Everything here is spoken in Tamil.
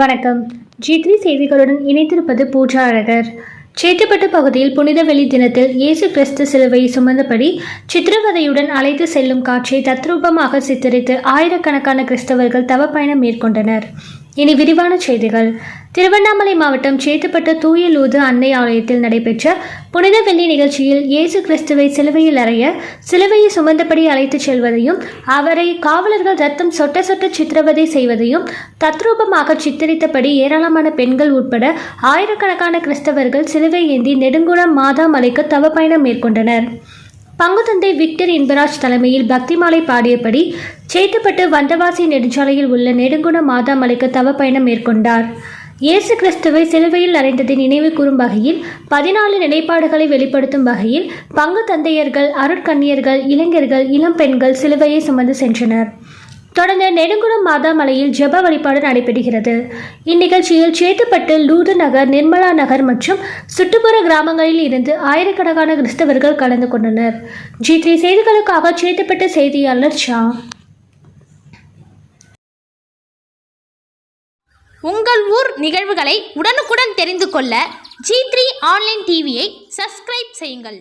வணக்கம். ஜித்ரி செய்திகளுடன் இணைத்திருப்பது பூஜா அழகர் சேற்றுப்பட்டு பகுதியில் புனித வெளி தினத்தில் இயேசு கிறிஸ்து சிலுவையை சுமந்தபடி சித்திரவதையுடன் அழைத்து செல்லும் காட்சியை தத்ரூபமாக சித்தரித்து ஆயிரக்கணக்கான கிறிஸ்தவர்கள் தவ பயணம் மேற்கொண்டனர். இனி விரிவான செய்திகள். திருவண்ணாமலை மாவட்டம் சேத்துப்பட்ட தூயலூது அன்னை ஆலயத்தில் நடைபெற்ற புனித வெள்ளி நிகழ்ச்சியில் இயேசு கிறிஸ்துவை சிலுவையில் அறைய சிலுவையை சுமந்தபடி அழைத்துச் செல்வதையும் அவரை காவலர்கள் ரத்தம் சொட்ட சொட்ட சித்திரவதை செய்வதையும் தத்ரூபமாக சித்தரித்தபடி ஏராளமான பெண்கள் உட்பட ஆயிரக்கணக்கான கிறிஸ்தவர்கள் சிலுவை ஏந்தி நெடுங்குளம் மாதா மலைக்கு தவ பயணம் மேற்கொண்டனர். பங்குதந்தை விக்டர் இன்பராஜ் தலைமையில் பக்தி மாலை பாடியபடி சேத்துப்பட்டு வந்தவாசி நெடுஞ்சாலையில் உள்ள நெடுங்குண மாதா மலைக்கு தவ பயணம் மேற்கொண்டார். இயேசு கிறிஸ்துவை சிலுவையில் அறைந்ததை நினைவு கூறும் வகையில் பதினாலு நிலைப்பாடுகளை வெளிப்படுத்தும் வகையில் பங்கு தந்தையர்கள் அருட்கண்ணியர்கள் இளைஞர்கள் இளம் பெண்கள் சிலுவையை சுமந்து சென்றனர். தொடர்ந்து நெடுங்குளம் மாதாமலையில் ஜெப வழிபாடு நடைபெறுகிறது. இந்நிகழ்ச்சியில் சேத்துப்பட்டு லூது நகர் நிர்மலா நகர் மற்றும் சுற்றுப்புற கிராமங்களில் இருந்து ஆயிரக்கணக்கான கிறிஸ்தவர்கள் கலந்து கொண்டனர். ஜி த்ரீ செய்திகளுக்காக சேத்துப்பட்டு செய்தியாளர் ஷா. உங்கள் ஊர் நிகழ்வுகளை உடனுக்குடன் தெரிந்து கொள்ள ஜி த்ரீ ஆன்லைன் டிவியை சப்ஸ்கிரைப் செய்யுங்கள்.